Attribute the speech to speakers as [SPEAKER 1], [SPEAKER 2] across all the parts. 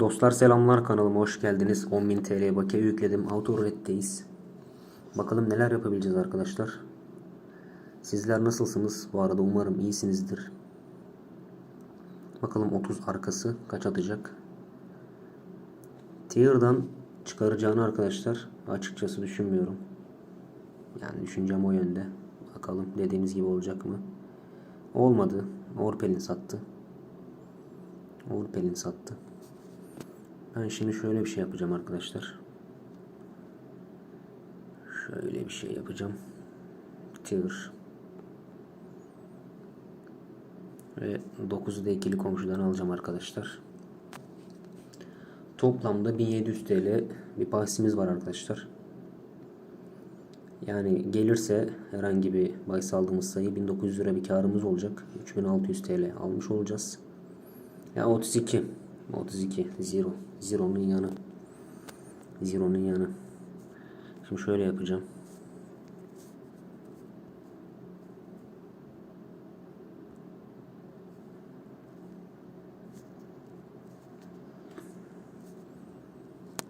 [SPEAKER 1] Dostlar selamlar kanalıma hoş geldiniz. 10.000 TL bakiye yükledim. Autorolet'teyiz. Bakalım neler yapabileceğiz arkadaşlar. Sizler nasılsınız? Bu arada umarım iyisinizdir. Bakalım 30 arkası kaç atacak? Tier'dan çıkaracağını arkadaşlar açıkçası düşünmüyorum. Yani düşüncem o yönde. Bakalım dediğimiz gibi olacak mı? Olmadı. Orpel'in sattı. Orpel'in sattı. Ben şimdi şöyle bir şey yapacağım arkadaşlar. Şöyle bir şey yapacağım. Tier. Ve 9'u da ikili komşudan alacağım arkadaşlar. Toplamda 1700 TL bir bahsimiz var arkadaşlar. Yani gelirse herhangi bir bahis aldığımız sayı 1900 lira bir karımız olacak. 3600 TL almış olacağız. Ya 32. 32. Zero. Zero'nun yanı. Zero'nun yanı. Şimdi şöyle yapacağım.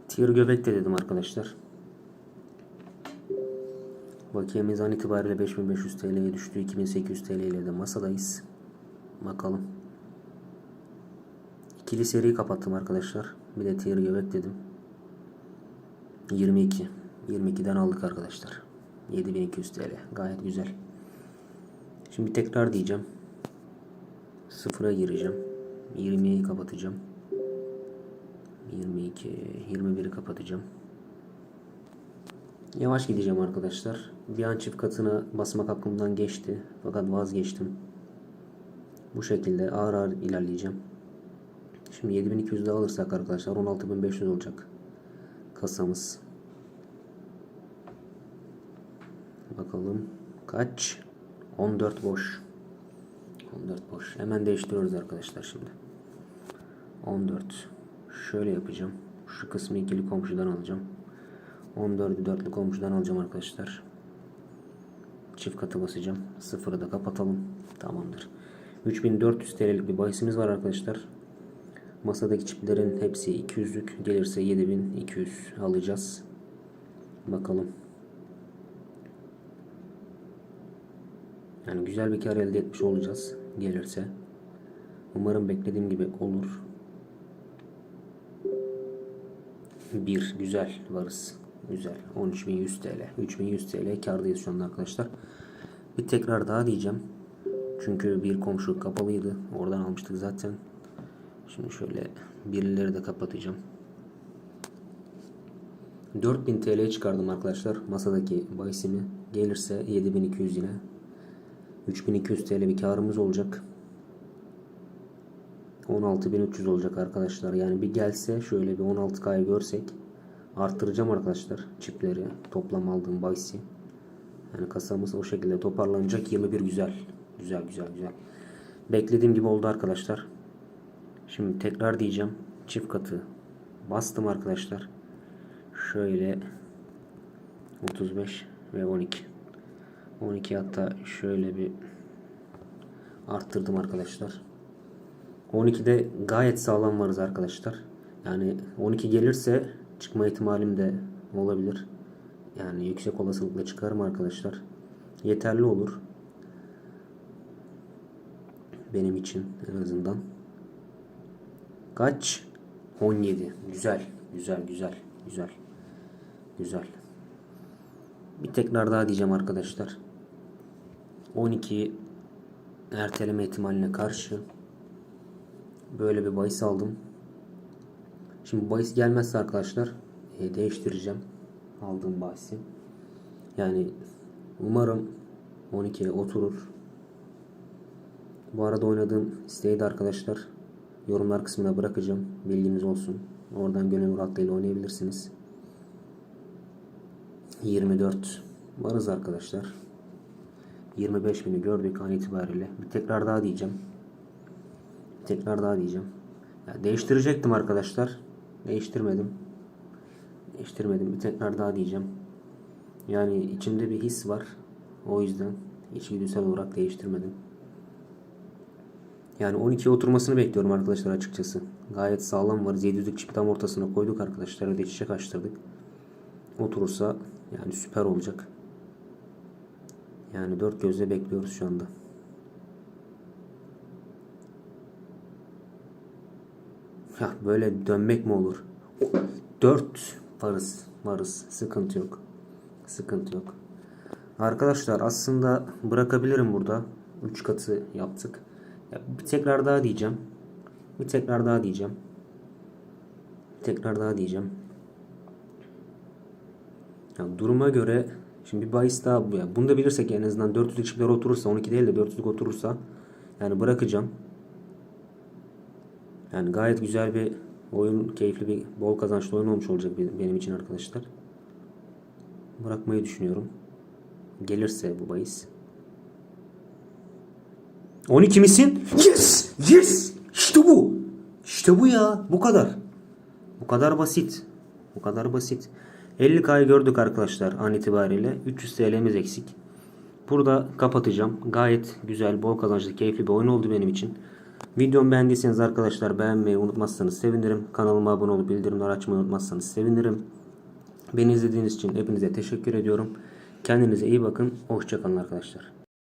[SPEAKER 1] Tier göbek de dedim arkadaşlar. Bakiyemiz an itibariyle 5500 TL'ye düştü. 2800 TL ile de masadayız. Bakalım. İkili seri kapattım arkadaşlar. Bir de tier göbek dedim. 22. 22'den aldık arkadaşlar. 7200 TL. Gayet güzel. Şimdi tekrar diyeceğim. Sıfıra gireceğim. 20'yi kapatacağım. 22, 21'i kapatacağım. Yavaş gideceğim arkadaşlar. Bir an çift katına basmak aklımdan geçti. Fakat vazgeçtim. Bu şekilde ağır ağır ilerleyeceğim. Şimdi 7200 de alırsak arkadaşlar 16500 olacak kasamız. Bakalım kaç? 14 boş. 14 boş. Hemen değiştiriyoruz arkadaşlar şimdi. 14. Şöyle yapacağım. Şu kısmı ikili komşudan alacağım. 14'ü dörtlü komşudan alacağım arkadaşlar. Çift katı basacağım. Sıfırı da kapatalım. Tamamdır. 3400 TL'lik bir bahisimiz var arkadaşlar. Masadaki çiplerin hepsi 200'lük. Gelirse 7200 alacağız. Bakalım. Yani güzel bir kar elde etmiş olacağız. Gelirse. Umarım beklediğim gibi olur. Bir güzel varız. Güzel. 13.100 TL. 3.100 TL kardayız şu anda arkadaşlar. Bir tekrar daha diyeceğim. Çünkü bir komşu kapalıydı. Oradan almıştık zaten. Şimdi şöyle birileri de kapatacağım. 4000 TL çıkardım arkadaşlar masadaki bahisimi. Gelirse 7200 yine. 3200 TL bir karımız olacak. 16300 olacak arkadaşlar. Yani bir gelse şöyle bir 16K'yı görsek arttıracağım arkadaşlar çipleri. Toplam aldığım bahisi. Yani kasamız o şekilde toparlanacak. 21 güzel. Güzel güzel güzel. Beklediğim gibi oldu arkadaşlar. Şimdi tekrar diyeceğim. Çift katı bastım arkadaşlar. Şöyle 35 ve 12. 12 hatta şöyle bir arttırdım arkadaşlar. 12'de gayet sağlam varız arkadaşlar. Yani 12 gelirse çıkma ihtimalim de olabilir. Yani yüksek olasılıkla çıkarım arkadaşlar. Yeterli olur. Benim için en azından. Kaç? 17. Güzel. Güzel güzel. Güzel. Güzel. Bir tekrar daha diyeceğim arkadaşlar. 12 erteleme ihtimaline karşı böyle bir bahis aldım. Şimdi bahis gelmezse arkadaşlar e, değiştireceğim aldığım bahisi. Yani umarım 12'ye oturur. Bu arada oynadığım siteyi de arkadaşlar yorumlar kısmına bırakacağım. Bilginiz olsun. Oradan gönül rahatlığıyla oynayabilirsiniz. 24 varız arkadaşlar. 25 bini gördük an itibariyle. Bir tekrar daha diyeceğim. Bir tekrar daha diyeceğim. Ya değiştirecektim arkadaşlar. Değiştirmedim. Değiştirmedim. Bir tekrar daha diyeceğim. Yani içimde bir his var. O yüzden içgüdüsel olarak değiştirmedim. Yani 12'ye oturmasını bekliyorum arkadaşlar açıkçası. Gayet sağlam var. 700'lük çipi tam ortasına koyduk arkadaşlar. Öyle çiçek açtırdık. Oturursa yani süper olacak. Yani dört gözle bekliyoruz şu anda. Ya böyle dönmek mi olur? 4 varız. Varız. Sıkıntı yok. Sıkıntı yok. Arkadaşlar aslında bırakabilirim burada. 3 katı yaptık. Bir tekrar daha diyeceğim. Bir tekrar daha diyeceğim. Bir tekrar daha diyeceğim. Ya duruma göre şimdi bir bahis daha ya. Bunu da bilirsek en azından 400'lük çipler oturursa 12 değil de 400'lük oturursa yani bırakacağım. Yani gayet güzel bir oyun, keyifli bir bol kazançlı oyun olmuş olacak benim için arkadaşlar. Bırakmayı düşünüyorum. Gelirse bu bahis. 12 misin? Yes! Yes! İşte bu. İşte bu ya. Bu kadar. Bu kadar basit. Bu kadar basit. 50K'yı gördük arkadaşlar an itibariyle. 300 TL'miz eksik. Burada kapatacağım. Gayet güzel, bol kazançlı, keyifli bir oyun oldu benim için. Videomu beğendiyseniz arkadaşlar beğenmeyi unutmazsanız sevinirim. Kanalıma abone olup bildirimleri açmayı unutmazsanız sevinirim. Beni izlediğiniz için hepinize teşekkür ediyorum. Kendinize iyi bakın. Hoşçakalın arkadaşlar.